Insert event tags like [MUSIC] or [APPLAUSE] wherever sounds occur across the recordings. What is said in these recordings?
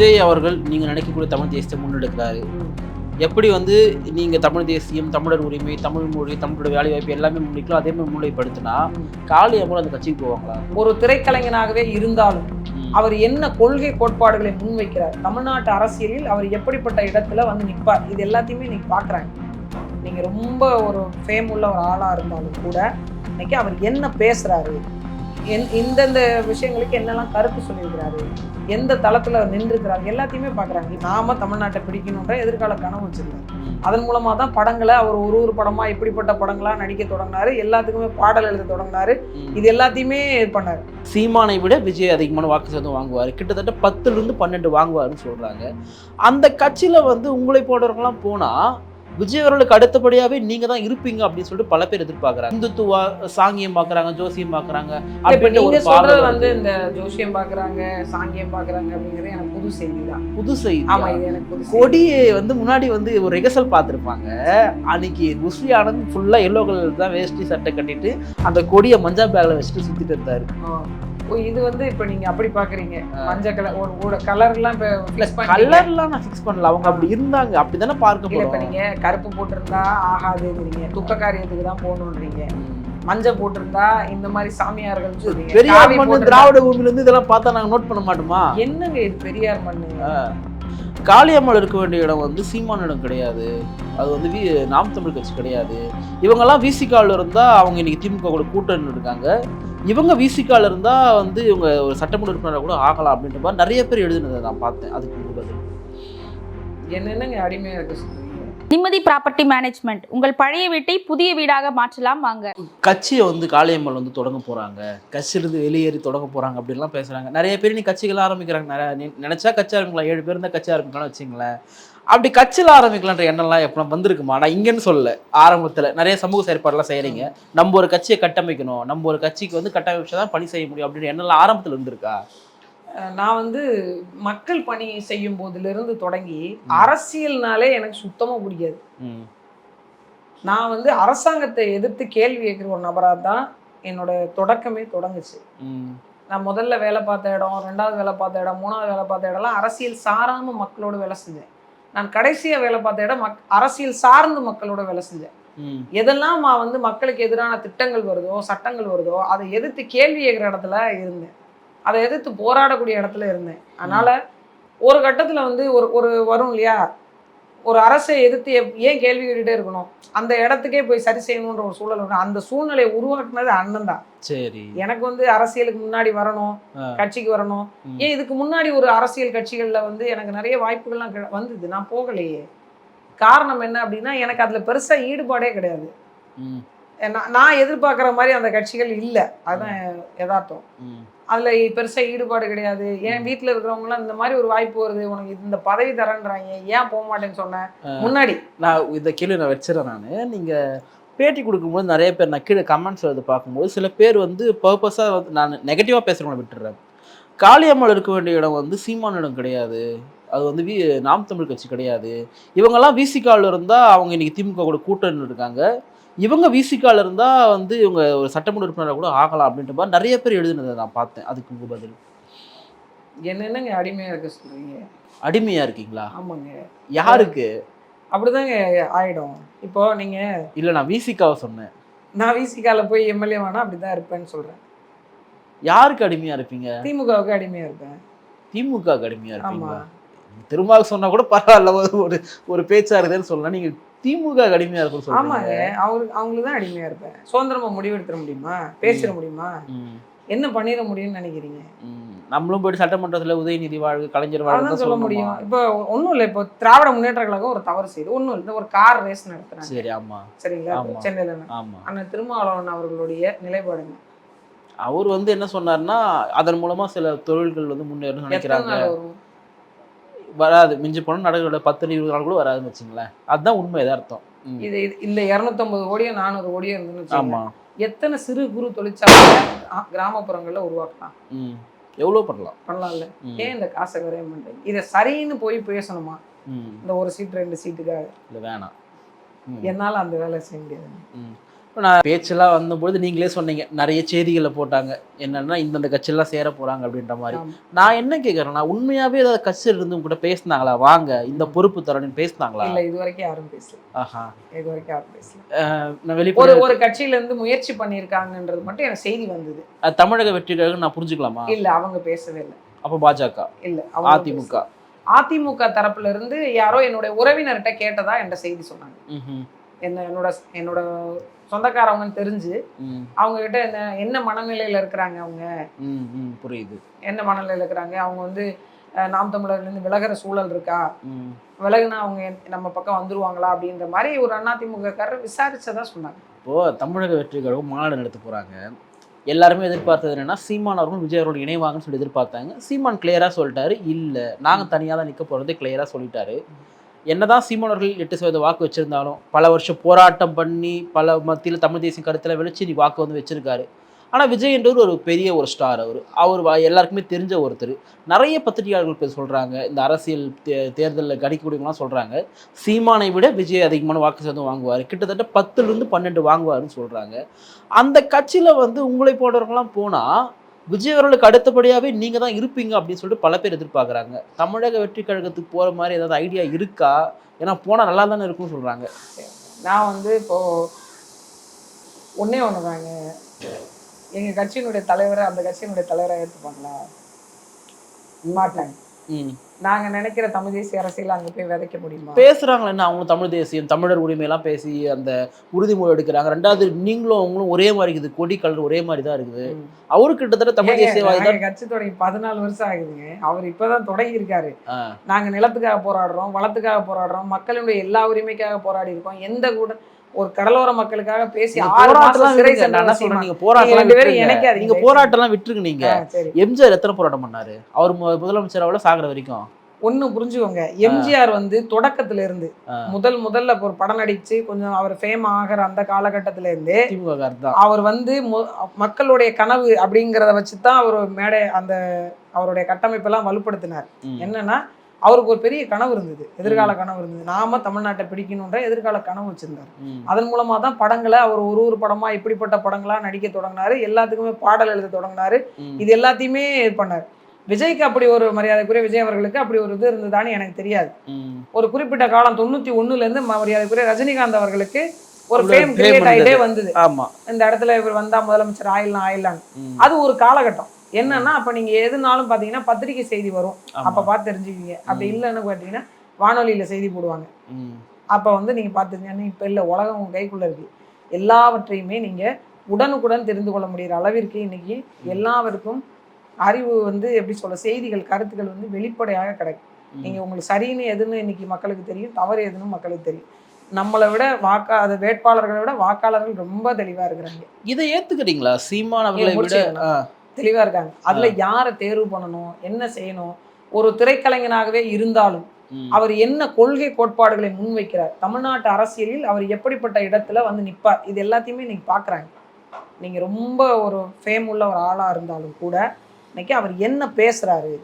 விஜய் அவர்கள் நீங்க நினைக்கக்கூடிய தமிழ் தேசியத்தை முன்னெடுக்கிறாரு. எப்படி வந்து நீங்க தமிழ் தேசியம் தமிழர் உரிமை தமிழ் மொழி தமிழோட வேலை வாய்ப்பு எல்லாமே முன்னிக்கலாம் அதே மாதிரி முன்னிலைப்படுத்தினா காளி அம்மன் அந்த கட்சிக்கு போவாங்களா? ஒரு திரைக்கலைஞனாகவே இருந்தாலும். அவர் என்ன கொள்கை கோட்பாடுகளை முன்வைக்கிறார்? தமிழ்நாட்டு அரசியலில் அவர் எப்படிப்பட்ட இடத்துல வந்து நிற்பார்? இது எல்லாத்தையுமே நீங்க பாக்குறாங்க. நீங்க ரொம்ப ஒரு ஃபேம் உள்ள ஒரு ஆளா இருந்தாலும் கூட இன்னைக்கு அவர் என்ன பேசுறாரு? என் இந்தந்த விஷயங்களுக்கு என்னெல்லாம் கருத்து சொல்லியிருக்கிறாரு? எந்த தளத்துல நின்றுக்கிறாரு எல்லாத்தையுமே பாக்குறாங்க நாம தமிழ்நாட்டை பிடிக்கணுன்ற எதிர்கால கனவு வச்சிருக்காரு ம். அதன் மூலமா தான் படங்களை அவர் ஒரு ஒரு படமா எப்படிப்பட்ட படங்களா நடிக்க தொடங்கினாரு. எல்லாத்துக்குமே பாடல் எழுத தொடங்கினாரு. இது எல்லாத்தையுமே பண்ணாரு. சீமானை விட விஜய் அதிகமான வாக்கு சதவீதம் வாங்குவார். கிட்டத்தட்ட பத்துல இருந்து பன்னெண்டு வாங்குவாருன்னு சொல்றாங்க. அந்த கட்சியில வந்து உங்களை போன்றவங்கலாம் போனா விஜய் அவர்களுக்கு அடுத்தபடியாவே நீங்க தான் இருப்பீங்க அப்படின்னு சொல்லிட்டு பல பேர் எதிர்பார்க்கறாங்க. இந்துத்துவா சாங்கியம் பாக்குறாங்க ஜோசியம் பாக்குறாங்க ஒரு வருது. வந்து இந்த ஜோசியம் பாக்குறாங்க சாங்கியம் பாக்குறாங்க அப்படிங்கிறது எனக்கு புது செய்தி தான். புது செய்தி ஆமா இது எனக்கு புது. கொடியை வந்து முன்னாடி வந்து ஒரு ரிகர்சல் பார்த்துருப்பாங்க. அன்னைக்கு குஸ்லி ஆனந்த் ஃபுல்லா எல்லோ கலர் தான் வேஷ்டி சட்டை கட்டிட்டு அந்த கொடியை மஞ்சா பேக்ல வச்சுட்டு சுத்திட்டு இருந்தாரு. இது வந்து இப்ப நீங்க அப்படி பாக்குறீங்க. மஞ்சள் கலர் ஒரு கலர் எல்லாம் இப்ப பண்ணீங்க. கலர்லாம் நான் ஃபிக்ஸ் பண்ணல. அவங்க அப்படி இருந்தாங்க. அப்படிதானே பார்க்க இல்ல இப்ப போறோம். நீங்க கருப்பு போட்டிருந்தா ஆகாதுங்கிறீங்க. துக்க காரியத்துக்கு தான் போகணுன்றீங்க மஞ்சள் போட்டிருந்தா இந்த மாதிரி சாமியார்கள் பெரியார் மண்ணு திராவிட பூமியில இருந்து இதெல்லாம் பார்த்தா நாங்க நோட் பண்ண மாட்டோமா? என்னங்க இது பெரியார் மண்ணு? காளியம்மாள் இருக்க வேண்டிய இடம் வந்து சீமான இடம் கிடையாது. அது வந்து வி நாம் தமிழ் கட்சி கிடையாது. இவங்கெல்லாம் விசிகாவில் இருந்தால் அவங்க இன்னைக்கு திமுக கூட கூட்டணி இருக்காங்க இவங்க விசிகாவில் இருந்தால் வந்து இவங்க ஒரு சட்டமன்ற உறுப்பினராக கூட ஆகலாம் அப்படின்ற மாதிரி நிறைய பேர் எழுதுனதை நான் பார்த்தேன். அதுக்கு பதில். என்னென்னங்க அடிமையாக இருக்க சொல்லுங்க நிம்மதி ப்ராப்பர்ட்டி மேனேஜ்மெண்ட். உங்கள் பழைய வீட்டை புதிய வீடாக மாற்றலாம் வாங்க. கட்சியை வந்து காளியம்மாள் வந்து தொடங்க போறாங்க. கட்சியிலிருந்து வெளியேறி தொடங்க போறாங்க அப்படின்லாம் பேசுறாங்க. நிறைய பேர் நீ கட்சிகள் ஆரம்பிக்கிறாங்க. நிறைய நீ நினைச்சா கட்சி ஆரம்பிக்கலாம். ஏழு பேர் இருந்தால் கட்சி ஆரம்பிக்கலாம்னு வச்சிங்களேன் அப்படி கட்சியில் ஆரம்பிக்கலான்ற எண்ணம்லாம் எப்போ வந்திருக்குமா? நான் இங்கேன்னு சொல்லல. ஆரம்பத்தில் நிறைய சமூக செயற்பாடெல்லாம் செய்கிறீங்க நம்ம ஒரு கட்சியை கட்டமைக்கணும். நம்ம ஒரு கட்சிக்கு வந்து கட்டமைச்சு தான் பணி செய்ய முடியும் அப்படின்னு எண்ணம்லாம் ஆரம்பத்தில் இருந்திருக்கா? நான் வந்து மக்கள் பணி செய்யும் போதிலிருந்து தொடங்கி அரசியல்னாலே எனக்கு சுத்தமா பிடிக்காது. நான் வந்து அரசாங்கத்தை எதிர்த்து கேள்வி கேட்குற ஒரு நபராக தான் என்னோட தொடக்கமே தொடங்குச்சு. நான் முதல்ல வேலை பார்த்த இடம் ரெண்டாவது வேலை பார்த்த இடம் மூணாவது வேலை பார்த்த இடம்லாம் அரசியல் சாராம மக்களோட வேலை செஞ்சேன். நான் கடைசியா வேலை பார்த்த இடம் மக் அரசியல் சார்ந்து மக்களோட வேலை செஞ்சேன். எதெல்லாம் நான் வந்து மக்களுக்கு எதிரான திட்டங்கள் வருதோ சட்டங்கள் வருதோ அதை எதிர்த்து கேள்வி கேட்குற இடத்துல இருந்தேன். அதை எதிர்த்து போராடக்கூடிய இடத்துல இருந்தேன். அதனால ஒரு கட்டத்துல வந்து ஒரு ஒரு வரும் இல்லையா? ஒரு அரசை எதிர்த்து ஏன் கேள்வி கேட்டுட்டே இருக்கணும்? அந்த இடத்துக்கே போய் சரி செய்யணுன்ற ஒரு சூழல் வரும். அந்த சூழ்நிலையை உருவாக்குனது அண்ணன் தான். சரி. எனக்கு வந்து அரசியலுக்கு முன்னாடி வரணும். கட்சிக்கு வரணும். ஏன் இதுக்கு முன்னாடி ஒரு அரசியல் கட்சிகள்ல வந்து எனக்கு நிறைய வாய்ப்புகள்லாம் வந்தது. நான் போகலையே. காரணம் என்ன அப்படின்னா எனக்கு அதுல பெருசா ஈடுபாடே கிடையாது. நான் நான் எதிர்பார்க்குற மாதிரி அந்த கட்சிகள் இல்லை. அதுதான் யதார்த்தம். அதுல பெருசா ஈடுபாடு கிடையாது. என் வீட்டுல இருக்கிறவங்களாம் இந்த மாதிரி ஒரு வாய்ப்பு வருது உனக்கு இந்த பதவி தரேன்றாங்க ஏன் போக மாட்டேன்னு சொன்னேன் முன்னாடி. நான் இந்த கேள்வி நான் வச்சிடறேன் நான். நீங்கள் பேட்டி கொடுக்கும்போது நிறைய பேர் நான் கீழே கமெண்ட்ஸ் வந்து பார்க்கும்போது சில பேர் வந்து பர்பஸாக வந்து நான் நெகட்டிவாக பேசுகிறவங்கள விட்டுறேன் காளியம்மாள் இருக்க வேண்டிய இடம் வந்து சீமான இடம் கிடையாது. அது வந்து வி நாம் தமிழ் கட்சி கிடையாது. இவங்கெல்லாம் விசிகால இருந்தால் அவங்க இன்னைக்கு திமுக கூட கூட்டணி இருக்காங்க. இவங்க விசிகால இருந்தால் வந்து இவங்க ஒரு சட்டமன்ற உறுப்பினராக கூட ஆகலாம் அப்படின்ற மாதிரி நிறைய பேர் எழுதுனதை நான் பார்த்தேன். அதுக்கு உங்க பதில். என்னென்னங்க அடிமையா இருக்க சொல்றீங்க? அடிமையாக இருக்கீங்களா? ஆமாங்க. யாருக்கு? அப்படிதாங்க ஆயிடும். இப்போ நீங்க இல்லை நான் விசிகாவை சொன்னேன். நான் விசிகால போய் எம்எல்ஏ வேணா அப்படிதான் இருப்பேன்னு சொல்றேன். யாருக்கு அடிமையாக இருப்பீங்க? திமுகவுக்கு அடிமையா இருப்பேன். திமுக அடிமையா ஆமா. இருப்பீங்களா திரும்ப சொன்னா கூட பரவாயில்ல ஒரு ஒரு ஒரு பேச்சா இருக்குதுன்னு சொல்லலாம். நீங்க திமுக அடிமையா இருக்கும் ஆமாங்க. அவங்களுக்கு அவங்களுக்கு தான் அடிமையா இருப்பேன் சுதந்திரமா முடிவெடுத்துட முடியுமா? பேசிட முடியுமா? என்ன பண்ணிட முடியும்னு நினைக்கிறீங்க. நம்மளும் போயிட்டு சட்டமன்றத்துல உதயநிதி வாழ்வு கலைஞர் வாழ்வு சொல்ல? முடியும். இப்போ ஒண்ணும் இல்லை. இப்போ திராவிட முன்னேற்ற கழகம் ஒரு தவறு செய்யுது ஒண்ணும் இல்லை. ஒரு கார் ரேஸ் நடத்துறாங்க. சரி ஆமா. சரிங்களா. சென்னையில அண்ணன் திருமாவளவன் அவர்களுடைய நிலைப்பாடுங்க. அவர் வந்து என்ன சொன்னாருன்னா அதன் மூலமா சில தொழில்கள் வந்து முன்னேறணும்னு நினைக்கிறாங்க. வராது. மிஞ்சி போனா நடக்கிற பத்து இருபது நாள் கூட வராதுன்னு வச்சுங்களேன். அதுதான் உண்மை எதார்த்தம். இது இந்த இரநூத்தம்பது கோடியோ நானூறு கோடியோ இருந்துன்னு எத்தனை சிறு குறு தொழிற்சாலை கிராமப்புறங்கள்ல உருவாக்கலாம்? ம். எவ்வளவு பண்ணலாம்? பண்ணலாம்ல. ஏன் இந்த காசை விரயம் பண்றீங்க? இதை சரின்னு போய் பேசணுமா? இந்த ஒரு சீட் ரெண்டு சீட்டுக்காக. இல்ல வேணாம். என்னால அந்த வேலை செய்ய முடியாது நான் பேச்செல்லாம் வந்தபொழுது நீங்களே சொன்னீங்க நிறைய செய்திகளை போட்டாங்க. என்னன்னா இந்தந்த கட்சியெல்லாம் சேர போறாங்க அப்படின்ற மாதிரி. நான் என்ன கேட்குறேன்னா உண்மையாவே ஏதாவது கட்சியில் இருந்து கூட பேசினாங்களா? வாங்க இந்த பொறுப்பு தரணும்னு பேசினாங்களா? இல்ல இது வரைக்கும் யாரும் பேசல. ஆஹா. இது வரைக்கும் யாரும் பேசல. நான் ஒரு வெளிப்பட ஒரு கட்சியில இருந்து முயற்சி பண்ணியிருக்காங்கன்றது மட்டும் எனக்கு செய்தி வந்தது. தமிழக வெற்றிகளுக்கு நான் புரிஞ்சுக்கலாமா? இல்ல அவங்க பேசவே இல்லை. அப்போ பாஜக? இல்ல அதிமுக. அதிமுக தரப்புல இருந்து யாரோ என்னுடைய உறவினர்கிட்ட கேட்டதா என்ற செய்தி சொன்னாங்க. என்ன என்னோட என்னோட சொந்தக்காரவங்கன்னு தெரிஞ்சு அவங்க கிட்ட என்ன என்ன மனநிலையில இருக்கிறாங்க அவங்க? புரியுது. என்ன மனநிலையில இருக்கிறாங்க? அவங்க வந்து நாம் தமிழர்ல இருந்து விலகிற சூழல் இருக்கா. விலகுனா அவங்க நம்ம பக்கம் வந்துருவாங்களா? அப்படின்ற மாதிரி ஒரு அதிமுக காரர் விசாரிச்சதா சொன்னாங்க. இப்போ தமிழக வெற்றி கழகம் மாநாடு நடத்த போறாங்க. எல்லாருமே எதிர்பார்த்தது என்னன்னா சீமான் அவர்களும் விஜய் அவர்கள் இணைவாங்கன்னு சொல்லி எதிர்பார்த்தாங்க. சீமான் கிளியரா சொல்லிட்டாரு. இல்ல நாங்க தனியா தான் நிக்க போறது கிளியரா சொல்லிட்டாரு. என்னதான் சீமானவர்கள் எட்டு சதவீத வாக்கு வச்சுருந்தாலும் பல வருஷம் போராட்டம் பண்ணி பல மத்தியில் தமிழ் தேசிய கருத்தில் வெளிச்சு நீ வாக்கு வந்து வச்சுருக்காரு. ஆனால் விஜய்ன்றவர் ஒரு பெரிய ஒரு ஸ்டார் அவர். அவர் எல்லாருக்குமே தெரிஞ்ச ஒருத்தர். நிறைய பத்திரிகையாளர்கள் இப்போ சொல்கிறாங்க இந்த அரசியல் தே தேர்தலில் கணிக்கக்கூடியவங்களாம் சொல்கிறாங்க சீமானை விட விஜய் அதிகமான வாக்கு சதவீதம் வாங்குவார். கிட்டத்தட்ட பத்துலேருந்து பன்னெண்டு வாங்குவாருன்னு சொல்கிறாங்க அந்த கட்சியில் வந்து உங்களை போன்றவர்கள்லாம் போனால் விஜய் அவர்களுக்கு அடுத்தபடியாகவே நீங்கள் தான் இருப்பீங்க அப்படின்னு சொல்லிட்டு பல பேர் எதிர்பார்க்குறாங்க. தமிழக வெற்றி கழகத்துக்கு போகிற மாதிரி ஏதாவது ஐடியா இருக்கா? ஏன்னா போனால் நல்லா தானே இருக்கும்னு சொல்கிறாங்க நான் வந்து இப்போது ஒன்றே ஒன்று தாங்க. எங்கள் கட்சியினுடைய தலைவரை அந்த கட்சியினுடைய தலைவரை ஏற்றுப்பாங்களா மாட்டாங்க நாங்க நினைக்கிற தமிழ் தேசிய அரசியல் அங்க போய் விதைக்க முடியுமா? பேசுறாங்களே அவங்க தமிழ் தேசியம் தமிழர் உரிமையெல்லாம் பேசி அந்த உறுதிமொழி எடுக்கிறாங்க. ரெண்டாவது நீங்களும் அவங்களும் ஒரே மாதிரி இருக்குது. கொடி கலர் ஒரே மாதிரி தான் இருக்குது. அவரு கிட்டத்தட்ட தமிழ் தேசியவாதி தான். கட்சி தொடங்கி பதினாலு வருஷம் ஆகுதுங்க. அவர் இப்பதான் தொடங்கி இருக்காரு. நாங்க நிலத்துக்காக போராடுறோம் வளத்துக்காக போராடுறோம் மக்களுடைய எல்லா உரிமைக்காக போராடி இருக்கோம். எந்த கூட ஒரு கடலோர மக்களுக்காக பேசி நீங்க சொல்றேன், சீமான். நீங்க போராட்டம்லாம் விட்டுருங்க. நீங்க எம்ஜிஆர் எத்தனை போராட்டம் பண்ணாரு? அவர் முதலமைச்சர் சாகுற வரைக்கும். ஒண்ணு புரிஞ்சுக்கோங்க. எம்ஜிஆர் வந்து தொடக்கத்துல இருந்து. முதல் முதல்ல ஒரு படம் நடிச்சு கொஞ்சம் அவர் ஃபேம் ஆகிற அந்த காலகட்டத்துல இருந்து அவர் வந்து மக்களுடைய கனவு அப்படிங்கிறத வச்சு தான் அவர் மேடை அந்த அவருடைய கட்டமைப்பெல்லாம் வலுப்படுத்தினார். என்னன்னா அவருக்கு ஒரு பெரிய கனவு இருந்தது. எதிர்கால கனவு இருந்தது. நாம தமிழ்நாட்டை பிடிக்கணுன்ற எதிர்கால கனவு வச்சிருந்தார். அதன் மூலமா தான் படங்களை அவர் ஒரு ஒரு படமா இப்படிப்பட்ட படங்களா நடிக்க தொடங்கினாரு. எல்லாத்துக்குமே பாடல் எழுத தொடங்கினாரு. இது எல்லாத்தையுமே இது பண்ணார். விஜய்க்கு அப்படி ஒரு மரியாதைக்குரிய விஜய் அவர்களுக்கு அப்படி ஒரு இது இருந்ததான்னு எனக்கு தெரியாது. ஒரு குறிப்பிட்ட காலம் தொண்ணூத்தி ஒண்ணுல இருந்து மரியாதைக்குரிய ரஜினிகாந்த் அவர்களுக்கு ஒரு ஃபேம் கிரியேட் ஆயிட்டே வந்தது. ஆமா. இந்த இடத்துல இவர் வந்தா முதலமைச்சர் ஆயிடலாம் ம். அது ஒரு காலகட்டம். என்னன்னா அப்ப நீங்க எதுனாலும் பாத்தீங்கன்னா பத்திரிகை செய்தி வரும். அப்ப பார்த்து தெரிஞ்சுக்குவீங்க. அப்படி. இல்லைன்னு பாத்தீங்கன்னா வானொலியில செய்தி போடுவாங்க. அப்ப வந்து நீங்க பாத்துருந்தீங்கன்னா இப்ப இல்ல உலகம் உங்க கைக்குள்ள இருக்கு. எல்லாவற்றையுமே நீங்க உடனுக்குடன் தெரிந்து கொள்ள முடிகிற அளவிற்கு இன்னைக்கு எல்லாருக்கும் அறிவு வந்து எப்படி சொல்ல செய்திகள் கருத்துக்கள் வந்து வெளிப்படையாக கிடைக்கும். நீங்க உங்களுக்கு சரின்னு எதுன்னு இன்னைக்கு மக்களுக்கு தெரியும் தவறு எதுன்னு மக்களுக்கு தெரியும். நம்மளை விட வாக்கா அது வேட்பாளர்களை விட வாக்காளர்கள் ரொம்ப தெளிவா இருக்கிறாங்க. இதை ஏத்துக்கிறீங்களா? சீமான் அவர்களை விட முடிச்சுக்கணும். ஆ. தெளிவா இருக்காங்க. அதுல யாரை தேர்வு பண்ணணும்? என்ன செய்யணும்? ஒரு திரைக்கலைஞனாகவே இருந்தாலும். அவர் என்ன கொள்கை கோட்பாடுகளை முன்வைக்கிறார்? தமிழ்நாட்டு அரசியலில் அவர் எப்படிப்பட்ட இடத்துல வந்து நிப்பார்? இது எல்லாத்தையுமே நீங்க பாக்குறாங்க. நீங்க ரொம்ப ஒரு ஃபேம் உள்ள ஒரு ஆளா இருந்தாலும் கூட இன்னைக்கு அவர் என்ன பேசுறாரு?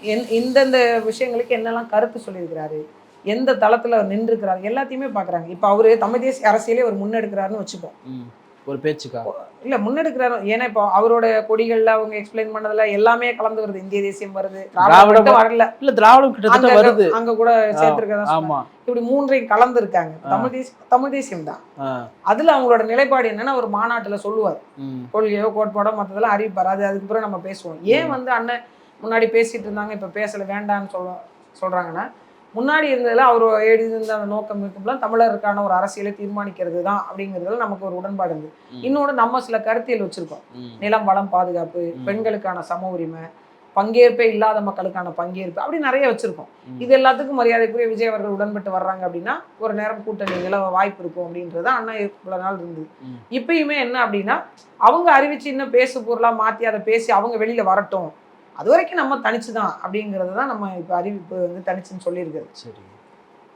என் இந்தந்த விஷயங்களுக்கு என்னெல்லாம் கருத்து சொல்லியிருக்கிறாரு? எந்த தளத்துல அவர் நின்றுக்கிறாரு எல்லாத்தையுமே பாக்குறாங்க. இப்ப அவரு தமிழ் தேசிய அரசியலே அவர் முன்னெடுக்கிறாருன்னு வச்சுப்போம். ஒரு பேச்சுக்கா? இல்ல முன்னெடுக்கிறாரு. ஏன்னா இப்போ அவரோட கொடிகள்ல அவங்க எக்ஸ்பிளைன் பண்ணதுல எல்லாமே கலந்து வருது. இந்திய தேசியம் வருது. திராவிடம் வரல. இல்ல திராவிடம் கிட்டத்தட்ட வருது. அங்க கூட சேர்த்திருக்கதா சொன்னாங்க. ஆமா. இப்படி மூன்றையும் கலந்து இருக்காங்க. தமிழ் தேசியம் தமிழ் தேசியம் தான். அதுல அவங்களோட நிலைப்பாடு என்னன்னா ஒரு மாநாட்டுல சொல்லுவார். கொள்கையோ கோட்பாடோ மத்ததெல்லாம் அறிவிப்பார். அது அதுக்கு பிறகு நம்ம பேசுவோம். ஏன் வந்து அண்ணன் முன்னாடி பேசிட்டு இருந்தாங்க இப்ப பேசல வேண்டாம்னு சொல்ல சொல்றாங்கன்னா முன்னாடி இருந்ததுல அவர் எழுதியிருந்த அந்த நோக்கம் இருக்கும்போது தமிழருக்கான ஒரு அரசியலை தீர்மானிக்கிறது தான் அப்படிங்கிறதுல நமக்கு ஒரு உடன்பாடு இருந்தது. இன்னொன்று நம்ம சில கருத்தியல் வச்சிருக்கோம். நிலம் வளம் பாதுகாப்பு. பெண்களுக்கான சம உரிமை பங்கேற்பே இல்லாத மக்களுக்கான பங்கேற்பு அப்படி நிறைய வச்சிருக்கோம். இது எல்லாத்துக்கும் மரியாதைக்குரிய விஜய் அவர்கள் உடன்பட்டு வர்றாங்க அப்படின்னா ஒரு நேரம் கூட்டணி நிலவ வாய்ப்பு இருக்கும் அப்படின்றது அண்ணா இவ்வளவு நாள் இருந்தது. இப்பயுமே என்ன அப்படின்னா அவங்க அறிவிச்சு இன்னும் பேசு பொருளா மாத்தி அதை பேசி அவங்க வெளியில வரட்டும் அது வரைக்கும் நம்ம தனிச்சு தான் அப்படிங்கிறது தான் நம்ம இப்போ அறிவிப்பு வந்து தனிச்சுன்னு சொல்லியிருக்கிறது சரி.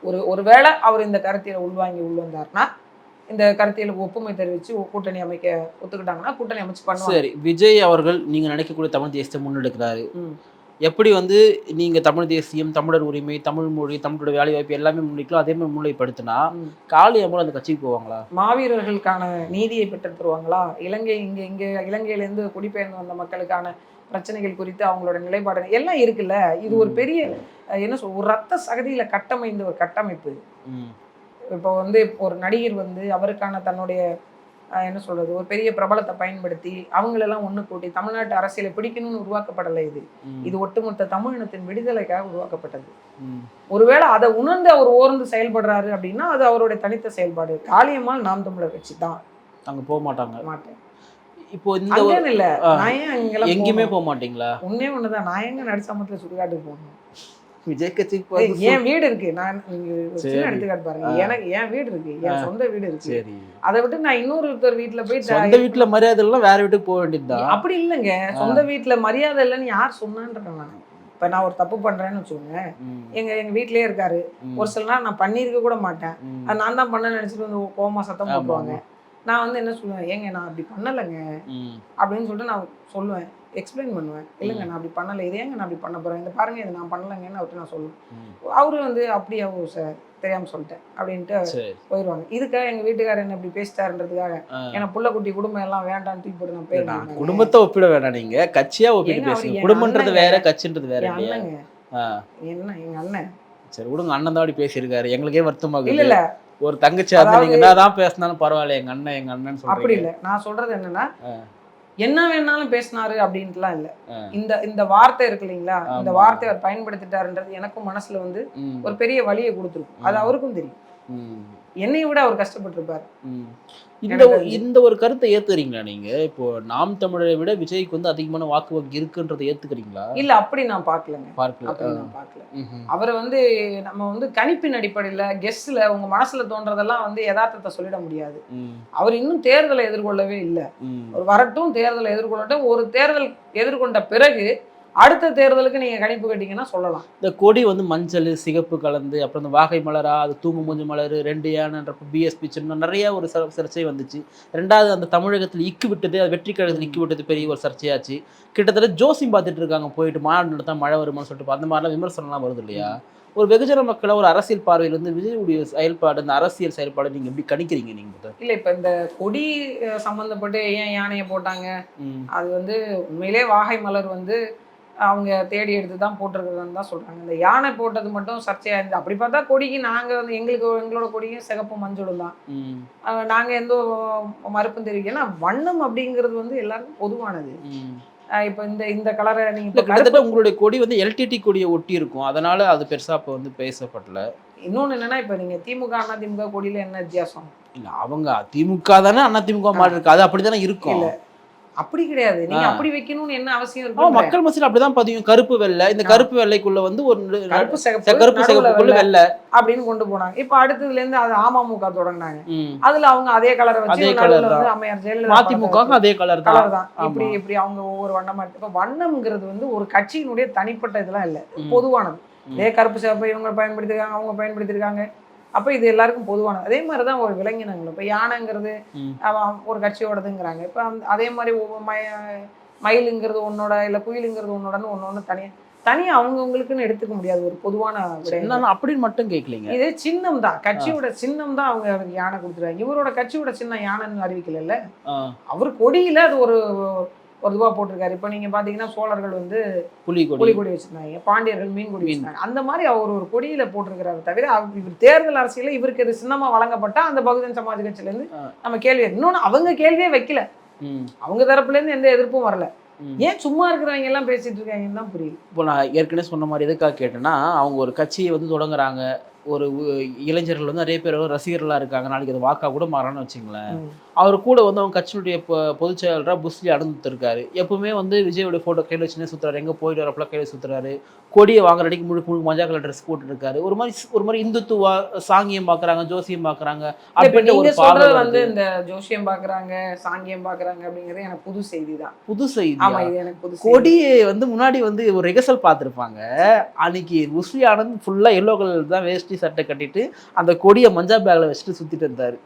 ஒரு ஒருவேளை அவர் இந்த கருத்தியலை உள்வாங்கி உள் வந்தாருன்னா இந்த கருத்தியலுக்கு ஒப்புமை தெரிவிச்சு கூட்டணி அமைக்க ஒத்துக்கிட்டாங்கன்னா கூட்டணி அமைச்சு பண்ணுவாங்க. சரி விஜய் அவர்கள் நீங்க நினைக்கக்கூடிய தமிழ் தேசத்தை முன்னெடுக்கிறாரு. எப்படி வந்து நீங்க தமிழ் தேசியம் தமிழர் உரிமை தமிழ் மொழி தமிழோட வேலை வாய்ப்பு எல்லாமே முன்னிக்கலாம் அதே மாதிரி முன்னிலைப்படுத்தினா ம். காளி அம்மன் அந்த கட்சிக்கு போவாங்களா? மாவீரர்களுக்கான நீதியை பெற்றுத் தருவாங்களா? இலங்கை இங்க இங்க இலங்கையிலேருந்து குடிபெயர்ந்து வந்த மக்களுக்கான பிரச்சனைகள் குறித்து அவங்களோட நிலைப்பாடு எல்லாம் இருக்குல்ல இது ஒரு. பெரிய என்ன சொல் ஒரு ரத்த சகதியில கட்டமைந்த ஒரு கட்டமைப்பு. இப்போ வந்து ஒரு நடிகர் வந்து அவருக்கான தன்னுடைய என்ன சொல்றது ஒரு பெரிய பிரபலத்தை பயன்படுத்தி அவங்களெல்லாம் ஒண்ணு கூட்டி தமிழ்நாட்டு அரசியலை பிடிக்கணும்னு உருவாக்கப்படலை இது. இது ஒட்டுமொத்த தமிழினத்தின் விடுதலைக்காக உருவாக்கப்பட்டது. ஒருவேளை அதை உணர்ந்து அவர் ஓர்ந்து செயல்படுறாரு அப்படின்னா அது அவருடைய தனித்த செயல்பாடு காளியம்மாள் நாம் தமிழர் கட்சி தான் அங்க போக மாட்டாங்க மாட்டேன் இப்போ இந்த இல்ல. நான் ஏன் அங்கெல்லாம் எங்கேயுமே? போக மாட்டீங்களா ஒண்ணே ஒண்ணுதான் நான் எங்க நடிச்சாமத்துல சுடுகாட்டுக்கு போகணும். விஜய் கட்சிக்கு போறது என் வீடு இருக்கு. நான் சின்ன. எடுத்துக்காட்டு பாருங்க. எனக்கு என் வீடு இருக்கு. என் சொந்த வீடு இருக்கு. சரி. அதை விட்டு நான் இன்னொருத்தர் வீட்டுல போய் சொந்த வீட்டுல மரியாதை எல்லாம் வேற வீட்டுக்கு போக வேண்டியதுதான் அப்படி இல்லைங்க. சொந்த வீட்டுல மரியாதை இல்லைன்னு யார் சொன்னான்றேன் நான். இப்ப நான் ஒரு தப்பு பண்றேன்னு வச்சுக்கோங்க. எங்க எங்க வீட்லயே இருக்காரு. ஒரு சில நாள் நான் பண்ணியிருக்க கூட மாட்டேன். நான் தான் பண்ண நினைச்சிட்டு வந்து கோமா சத்தம் ஆமா, போட்டுருவாங்க. நான் வந்து என்ன சொல்லுவேன் ஏங்க நான் அப்படி பண்ணலைங்க. அப்படின்னு சொல்லிட்டு நான் சொல்லுவேன். எக்ஸ்பிளைன் பண்ணுவேன். இல்லைங்க நான் அப்படி பண்ணலை. இது ஏங்க நான் அப்படி பண்ண போறேன்? இந்த பாருங்க இது நான் பண்ணலைங்கன்னு அவர்கிட்ட நான் சொல்லுவேன். அவரு வந்து அப்படியா ஓ சார் தெரியாம சொல்லிட்டேன். அப்படின்ட்டு போயிடுவாங்க இதுக்காக எங்க வீட்டுக்காரர் என்ன இப்படி பேசிட்டாருன்றதுக்காக. ஏன்னா புள்ள குட்டி குடும்பம் எல்லாம் வேண்டாம்னு தூக்கி போட்டு நான் போயிருந்தேன் குடும்பத்தை ஒப்பிட வேணாம் நீங்க. கட்சியா ஒப்பிட்டு பேசுங்க. குடும்பன்றது. வேற கட்சின்றது வேற ஆ. என்ன? எங்க அண்ணன். சரி விடுங்க. அண்ணன் தான் அப்படி பேசியிருக்காரு. எங்களுக்கே வருத்தமாகுது இல்ல இல்ல. ஒரு தங்கச்சி நீங்க என்னதான் பேசினாலும் பரவாயில்ல எங்க அண்ணன் எங்க அண்ணன் அப்படி இல்ல நான் சொல்றது என்னன்னா. என்ன வேணாலும் பேசினாரு அப்படின்ட்டுலாம் இல்ல. இந்த இந்த வார்த்தை இருக்கு இல்லைங்களா இந்த. வார்த்தை அவர் பயன்படுத்திட்டாருன்றது எனக்கும் மனசுல வந்து. ஒரு பெரிய வலியை கொடுத்துருக்கும் அது. அவருக்கும் தெரியும். என்னைய விட அவர் கஷ்டப்பட்டிருப்பாரு. இந்த. இந்த ஒரு கருத்தை ஏத்துக்கிறீங்களா நீங்க? இப்போ நாம் தமிழரை விட விஜய்க்கு வந்து அதிகமான வாக்கு வங்கி இருக்குன்றதை ஏத்துக்கிறீங்களா? இல்ல அப்படி நான் பார்க்கலங்க. பார்க்கல. நான் பார்க்கல. அவரை வந்து நம்ம வந்து கணிப்பின் அடிப்படையில கெஸ்ட்ல உங்க மனசுல தோன்றதெல்லாம் வந்து யதார்த்தத்தை சொல்லிட முடியாது. அவர் இன்னும் தேர்தலை எதிர்கொள்ளவே இல்லை. வரட்டும் தேர்தலை எதிர்கொள்ளட்டும். ஒரு தேர்தல் எதிர்கொண்ட பிறகு அடுத்த தேர்தலுக்கு நீங்க கணிப்பு கட்டிங்கன்னா சொல்லலாம். இந்த கொடி வந்து மஞ்சள் சிகப்பு கலந்து அப்புறம் இந்த வாகை மலரா அது தூங்கு மூஞ்சி மலர் ரெண்டு யானன்றப்ப பிஎஸ்பி சின்னம் நிறைய ஒரு சர்- சர்ச்சை வந்துச்சு. ரெண்டாவது அந்த தமிழகத்தில் இக்கு விட்டது அது வெற்றி கழகத்தில் இக்கு விட்டது பெரிய ஒரு சர்ச்சையாச்சு. கிட்டத்தட்ட ஜோசியம் பார்த்துட்டு இருக்காங்க போயிட்டு மாநாடு நடத்தா மழை வருமான்னு சொல்லிட்டு அந்த மாதிரிலாம் விமர்சனம்லாம் வருது இல்லையா? ஒரு வெகுஜன மக்களை ஒரு அரசியல் பார்வையில இருந்து விஜயுடைய செயல்பாடு இந்த அரசியல் செயல்பாடு நீங்க எப்படி கணிக்கிறீங்க நீங்க? இல்ல இப்ப இந்த கொடி அஹ், சம்பந்தப்பட்டு ஏன் யானையை போட்டாங்க. அது வந்து உண்மையிலே வாகை மலர் வந்து அவங்க தேடி எடுத்து தான் போட்டிருக்கிறதுன்னு தான் சொல்றாங்க. இந்த யானை போட்டது மட்டும் சர்ச்சையா இருந்து அப்படி பார்த்தா கொடிக்கு நாங்க வந்து எங்களுக்கு எங்களோட கொடியும் சிகப்பு மஞ்சளும் தான். ம். அஹ், நாங்க எந்த மறுப்பும் தெரிவிக்கல ஏன்னா வண்ணம் அப்படிங்கிறது வந்து எல்லாருக்கும் பொதுவானது. இப்ப இந்த இந்த கலரை நீங்க இல்ல இப்ப கருப்பு கிட்டத்தட்ட உங்களுடைய கொடி வந்து எல்டிடி கொடியை ஒட்டி இருக்கும். அதனால அது பெருசா இப்போ வந்து பேசப்படல. இன்னொன்னு என்னன்னா இப்ப நீங்க திமுக அண்ணா திமுக கொடியில என்ன வித்தியாசம்? இல்ல அவங்க திமுக தானே அண்ணா திமுக மாதிரி இருக்கு. அது அப்படித்தானே இருக்கும். இல்ல. அப்படி கிடையாது நீங்க. அப்படி வைக்கணும்னு என்ன அவசியம் இருக்கு மக்கள் மத்தியில் அப்படிதான் பதியும் கருப்பு வெள்ளை இந்த. கருப்பு வெள்ளைக்குள்ள வந்து ஒரு கருப்பு சிகப்பு கருப்பு சிகப்புக்குள்ள வெள்ளை அப்படின்னு கொண்டு போனாங்க இப்ப அடுத்ததுல இருந்து அது அமமுக தொடங்கினாங்க. அதுல அவங்க அதே கலரை வச்சு colour வந்து தான். அம்மையார் ஜெயலலிதா மதிமுக அதே கலர் தான் கலர் தான். இப்படி இப்படி அவங்க ஒவ்வொரு வண்ணமா இருக்கு இப்ப வண்ணம்ங்கிறது வந்து ஒரு கட்சியினுடைய தனிப்பட்ட இதெல்லாம் இல்ல. பொதுவானது. இதே கருப்பு சிவப்பு இவங்க பயன்படுத்திருக்காங்க அவங்க பயன்படுத்திருக்காங்க அப்ப இது எல்லாருக்கும் பொதுவானது. அதே மாதிரி தான் ஒரு விலங்கினங்கள் இப்ப யானைங்கிறது ஒரு கட்சியோடதுங்கிறாங்க. இப்ப அதே மாதிரி மய- மயிலுங்கிறது உன்னோட இல்ல குயிலுங்கிறது உன்னோடன்னு ஒண்ணு ஒண்ணு தனியா தனியா அவங்கவுங்களுக்குன்னு எடுத்துக்க முடியாது. ஒரு பொதுவான நான் அப்படின்னு மட்டும் கேட்கலீங்க இது சின்னம் தான் கட்சியோட சின்னம் தான் அவங்க அவருக்கு யானை கொடுத்துருவாங்க இவரோட கட்சியோட சின்னம் யானைன்னு அறிவிக்கல அவர் கொடியில அது ஒரு ஒரு இதுவா போட்டிருக்காரு. இப்போ நீங்க பாத்தீங்கன்னா சோழர்கள் வந்து புலி புலி கொடி வச்சிருந்தாங்க. பாண்டியர்கள் மீன் கொடி. வச்சிருந்தாங்க. அந்த மாதிரி அவர் ஒரு கொடியில போட்டிருக்கிறாரு தவிர இவர் தேர்தல் அரசியல இவருக்கு இது சின்னமா வழங்கப்பட்டா அந்த பகுஜன் சமாஜ் கட்சியில இருந்து ஆ. நம்ம கேள்வி இன்னொன்னு அவங்க கேள்வியே வைக்கல. அவங்க தரப்புல இருந்து எந்த எதிர்ப்பும் வரல. ஏன் சும்மா இருக்கிறவங்க எல்லாம் பேசிட்டு இருக்காங்கன்னு தான் புரியுது. இப்போ நான் ஏற்கனவே சொன்ன மாதிரி எதுக்காக கேட்டேன்னா அவங்க ஒரு கட்சியை வந்து தொடங்குறாங்க. ஒரு இளைஞர்கள் வந்து நிறைய பேர் ரசிகர்களாக இருக்காங்க. நாளைக்கு அது வாக்கா கூட மாறணும்னு வச்சுங்களேன். அவர் கூட வந்து அவங்க கட்சியினுடைய பொதுச் செயலராக புஸ்லி அடர்ந்துருக்காரு எப்பவுமே வந்து விஜயோட ஃபோட்டோ கையில் வச்சுனே சுற்றுறாரு எங்கே போயிட்டு வரப்பெல்லாம் கையில் சுற்றுறாரு கொடியை வாங்குற அடிக்கு முழுக்க முழுக்க மஞ்சள் கலர் ட்ரெஸ் போட்டுருக்காரு ஒரு மாதிரி ஒரு மாதிரி இந்துத்துவா சாங்கியம் பார்க்குறாங்க ஜோசியம் பார்க்குறாங்க ஒரு பார்வை சொல்றது வந்து. இந்த ஜோசியம் பாக்குறாங்க சாங்கியம் பாக்குறாங்க அப்படிங்கிறது எனக்கு புது செய்தி தான். புது செய்தி இது எனக்கு புது. கொடியை வந்து முன்னாடி வந்து ஒரு ரிகர்சல் பார்த்துருப்பாங்க. அன்னைக்கு உஸ்லி ஆனந்த் ஃபுல்லாக எல்லோ கலர் தான் வேஷ்டி சட்டை கட்டிட்டு அந்த கொடியை மஞ்சள் பேக்கில் வச்சுட்டு சுற்றிட்டு இருந்தாரு.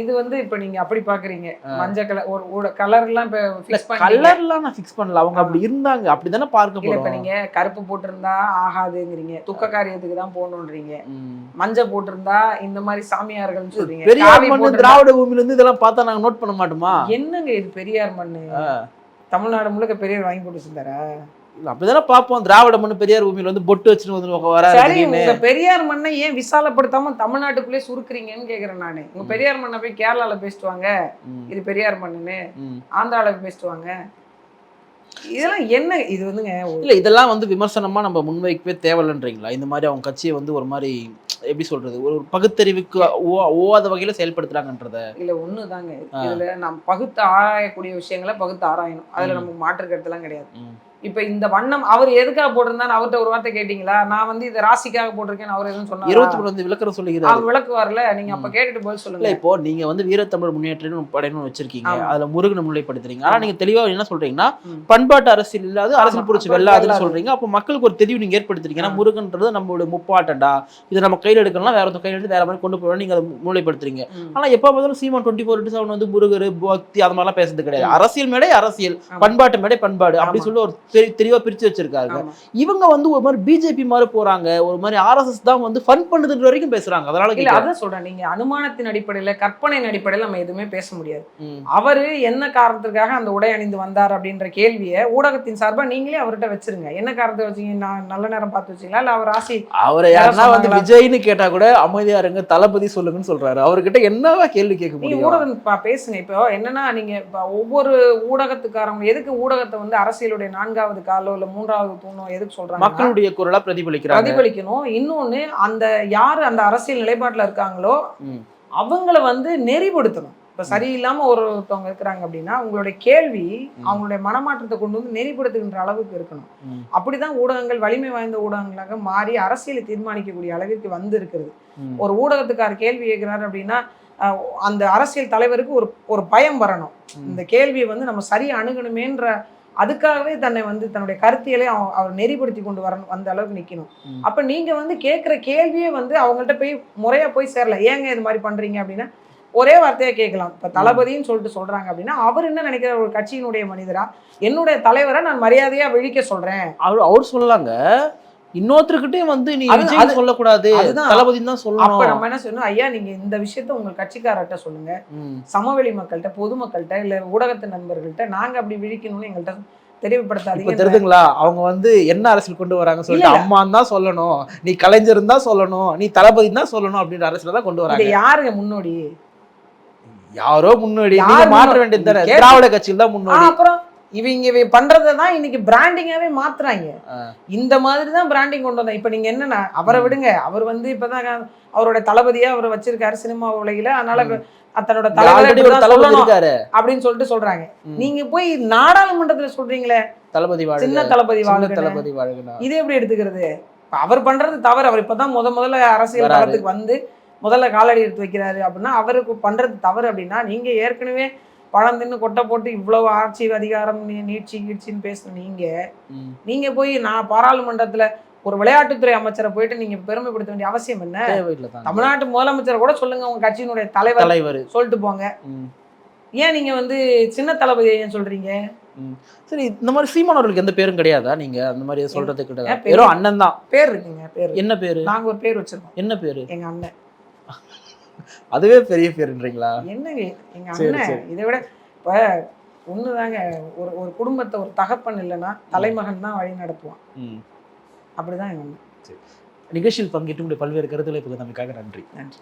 இது வந்து இப்ப நீங்க அப்படி பாக்குறீங்க. மஞ்சள் கலர் ஒரு ஒரு கலர் எல்லாம் இப்ப ஃபிக்ஸ் கலர்லாம் நான் ஃபிக்ஸ் பண்ணல. அவங்க அப்படி இருந்தாங்க. அப்படிதானே பார்க்க இல்ல இப்ப போறோம் நீங்க கருப்பு போட்டிருந்தா ஆகாதுங்கிறீங்க. துக்க காரியத்துக்கு தான் போகணுன்றீங்க. மஞ்சள் போட்டிருந்தா இந்த மாதிரி சாமியார்கள்னு சொல்றீங்க. பெரியார் மண்ணு திராவிட பூமியில இருந்து இதெல்லாம் பார்த்தா நாங்க நோட் பண்ண மாட்டோமா? என்னங்க இது பெரியார் மண்ணு. தமிழ்நாடு முழுக்க பெரியார் வாங்கி போட்டு இல்ல, அப்படிதானே பார்ப்போம். திராவிட மண்ணு பெரியார் பூமியில வந்து பொட்டு வச்சுட்டு வந்து வர சரி உங்க பெரியார் மண்ணை ஏன் விசாலப்படுத்தாம தமிழ்நாட்டுக்குள்ளே சுருக்குறீங்கன்னு கேக்குறேன் நானு. உங்க பெரியார் மண்ணை போய் கேரளால பேசிட்டு வாங்க. இது பெரியார் மண்ணுன்னு ஆந்திரால போய் பேசிட்டு வாங்க. இதெல்லாம் என்ன இது வந்துங்க இல்ல இதெல்லாம் வந்து விமர்சனமா நம்ம முன்வைக்கவே தேவையில்லைன்றீங்களா? இந்த மாதிரி அவங்க கட்சியை வந்து ஒரு மாதிரி எப்படி சொல்றது ஒரு பகுத்தறிவுக்கு ஓவாத வகையில செயல்படுத்துறாங்கன்றத. இல்ல ஒண்ணுதாங்க. ஆ. இதுல நாம் பகுத்து ஆராயக்கூடிய விஷயங்களை பகுத்து ஆராயணும். அதுல. நமக்கு மாற்று கருத்துலாம் கிடையாது. ம். இப்ப இந்த வண்ணம் அவர் எதுக்காக போட்டிருந்தான்னு அவர்கிட்ட ஒரு வார்த்தை கேட்டீங்களா நான் வந்து இதை ராசிக்காக போட்டிருக்கேன்னு அவர் எதுவும் சொன்னாரா இருபத்தி மூணு வந்து சொல்லுகிறாரு அவர் விளக்கு வரல நீங்க அப்ப. கேட்டுட்டு இல்ல சொல்லுங்க இப்போ நீங்க வந்து வீரத்தமிழ் முன்னேற்றம் படையணும் வச்சிருக்கீங்க. அதுல முருகனை முன்னிலைப்படுத்துறீங்க ஆனா ஆமா. நீங்க தெளிவா என்ன சொல்றீங்கன்னா. பண்பாட்டு அரசியல் இல்லாத அரசியல் பண்பாட்டு வெள்ளாதுன்னு வெள்ளாது. சொல்றீங்க அப்போ மக்களுக்கு ஒரு தெளிவு நீங்க ஏற்படுத்துறீங்க ஏன்னா. முருகன்றது நம்மளுடைய முப்பாட்டண்டா இதை நம்ம கையில எடுக்கலாம் வேற ஒருத்தர் கையில எடுத்து வேற மாதிரி கொண்டு போய் நீங்க அதை முன்னிலைப்படுத்துறீங்க ம். ஆனா எப்ப பார்த்தாலும் சீமான் டுவெண்ட்டி ஃபோர் செவன் வந்து முருகர் பக்தி அது மாதிரிலாம் பேசுறது கிடையாது. அரசியல் மேடை அரசியல். பண்பாட்டு மேடை பண்பாடு அப்படி ஆமா. சொல்லி ஒரு தெரி- தெளிவா பிரிச்சு வச்சிருக்காங்க. இவங்க வந்து ஒரு மாதிரி பிஜேபி மாதிரி போறாங்க. ஒரு மாதிரி ஆர்எஸ்எஸ் தான் வந்து ஃபன் பண்ணுதுன்ற வரைக்கும் பேசுறாங்க. அதனால இல்ல. அதான் சொல்றேன். நீங்க அனுமானத்தின் அடிப்படையில கற்பனையின் அடிப்படையில நம்ம எதுவுமே பேச முடியாது. அவரு என்ன காரணத்துக்காக அந்த உடை அணிந்து வந்தார் அப்படின்ற கேள்வியை ஊடகத்தின் சார்பா நீங்களே அவர்கிட்ட வச்சிருங்க. என்ன காரணத்தை வச்சீங்க? நான் நல்ல நேரம் பார்த்து வச்சீங்களா? இல்ல அவர் ராசி அவரை யாரோ யாருன்னா வந்து? விஜய்னு கேட்டா கூட அமைதியா இருங்க தளபதி சொல்லுங்கன்னு சொல்றாரு. அவர்கிட்ட என்னவா கேள்வி கேட்க முடியும்? ஊடகம் பேசுங்க. இப்போ என்னன்னா நீங்க ஒவ்வொரு ஊடகத்துக்காரங்க எதுக்கு ஊடகத்தை வந்து அரசியலுடைய நான்காவது காலோ இல்ல மூன்றாவது தூணோ எதுக்கு சொல்றாங்க மக்களுடைய குரலா பிரதிபலிக்கிறாங்க பிரதிபலிக்கணும் இன்னொன்னு அந்த யாரு அந்த அரசியல் நிலைப்பாட்டுல இருக்காங்களோ. அவங்கள வந்து நெறிப்படுத்தணும் இப்ப சரியில்லாம ஒருத்தவங்க இருக்கிறாங்க அப்படின்னா உங்களுடைய கேள்வி. அவங்களுடைய மனமாற்றத்தை கொண்டு வந்து நெறிப்படுத்துகின்ற அளவுக்கு இருக்கணும். அப்படிதான் ஊடகங்கள் வலிமை வாய்ந்த ஊடகங்களாக மாறி அரசியலை தீர்மானிக்கக்கூடிய அளவிற்கு வந்து இருக்கிறது. ஒரு ஊடகத்துக்கார் கேள்வி கேட்கிறாரு அப்படின்னா அந்த அரசியல் தலைவருக்கு ஒரு ஒரு பயம் வரணும். இந்த கேள்வியை வந்து நம்ம சரியா அணுகணுமேன்ற அதுக்காகவே தன்னை வந்து தன்னுடைய கருத்தியலை அவ- அவர் நெறிப்படுத்தி கொண்டு வரணும் அந்த அளவுக்கு நிக்கணும். ம். அப்ப நீங்க வந்து கேட்கிற கேள்வியே வந்து அவங்கள்ட்ட போய் முறையா போய் சேரல. ஏங்க இது மாதிரி பண்றீங்க அப்படின்னா ஒரே வார்த்தையா கேட்கலாம். இப்ப தளபதின்னு சொல்லிட்டு சொல்றாங்க அப்படின்னா அவர் என்ன நினைக்கிற ஒரு கட்சியினுடைய மனிதரா? என்னுடைய தலைவரை நான் மரியாதையா விழிக்க சொல்றேன். அவர் அவர் சொல்லலாங்க. இன்னொருத்தருக்கிட்டே வந்து நீ விஜய் சொல்லக்கூடாது. தளபதி தான் அப்ப சொல்லணும் நம்ம என்ன சொல்லணும்? ஐயா நீங்க இந்த விஷயத்த உங்க கட்சிக்காரர்கிட்ட சொல்லுங்க. சமவெளி மக்கள்கிட்ட பொதுமக்கள்கிட்ட இல்ல ஊடகத்து நண்பர்கள்ட்ட நாங்க அப்படி விழிக்கணும்னு எங்கள்கிட்ட இப்ப தெரியப்படுத்தாதீங்க தெரியுதுங்களா அவங்க வந்து என்ன அரசியல் கொண்டு வராங்க சொல்லிட்டு இல்ல, இல்ல. அம்மா தான் சொல்லணும். நீ கலைஞர் தான் சொல்லணும். நீ தளபதி தான் சொல்லணும் அப்படின்ற அரசியல தான் கொண்டு வராங்க. யாருங்க முன்னோடி? யாரோ முன்னாடி. மாற்ற? வேண்டியது திராவிட கட்சியில் தான் முன்னாடி. அப்புறம் இவங்க இவ பண்றதை தான் இன்னைக்கு பிராண்டிங்காவே மாத்துறாங்க. இந்த மாதிரி தான் பிராண்டிங் கொண்டு வந்தேன் இப்ப நீங்க என்னன்னா அவரை. விடுங்க. அவர் வந்து இப்பதான் அவரோட தளபதியா அவர் வச்சிருக்காரு சினிமா உலகில. அதனால. தன்னோட தளபதி அப்படின்னு சொல்லிட்டு சொல்றாங்க. நீங்க போய் நாடாளுமன்றத்துல சொல்றீங்களே? தளபதி சின்ன தளபதி தளபதி இது எப்படி எடுத்துக்கிறது? அவர் பண்றது தவறு. அவர் இப்பதான் முத முதல்ல அரசியல் வராரு. களத்துக்கு வந்து முதல்ல காலடி எடுத்து வைக்கிறாரு அப்படின்னா அவருக்கு பண்றது தவறு அப்படின்னா நீங்க ஏற்கனவே பழம் தின்னு கொட்டை போட்டு இவ்வளவு ஆட்சி அதிகாரம் நீட்சி கீழ்ச்சின்னு பேசுற நீங்க. நீங்க போய் நான் பாராளுமன்றத்துல ஒரு விளையாட்டுத்துறை அமைச்சரை போயிட்டு நீங்க பெருமைப்படுத்த வேண்டிய அவசியம் என்ன? தமிழ்நாட்டு முதலமைச்சரை கூட சொல்லுங்க உங்க கட்சியினுடைய தலைவர் தலைவர். சொல்லிட்டு போங்க. ஏன் நீங்க வந்து சின்ன தளபதி ஏன் சொல்றீங்க? சரி இந்த மாதிரி சீமான் அவர்களுக்கு எந்த பேரும் கிடையாதா நீங்க? அந்த மாதிரி சொல்றது கிடையாது. பேரு? வெறும் அண்ணன் தான். பேர் இருக்குங்க பேர். என்ன பேரு? நாங்க ஒரு பேர் வச்சிருக்கோம். என்ன பேரு? எங்க அண்ணன். [LAUGHS] அதுவே பெரிய பேருன்றீங்களா என்னங்க எங்க அண்ணன். இதை விட இப்ப ஒண்ணுதாங்க ஒரு ஒரு குடும்பத்தை ஒரு தகப்பன் இல்லைன்னா தலைமகன் தான் வழி நடத்துவான். அப்படிதான் எங்க நிகழ்ச்சியில் பங்கேற்று பல்வேறு கருத்துக்களை பகிர்ந்தமைக்காக நன்றி. நன்றி.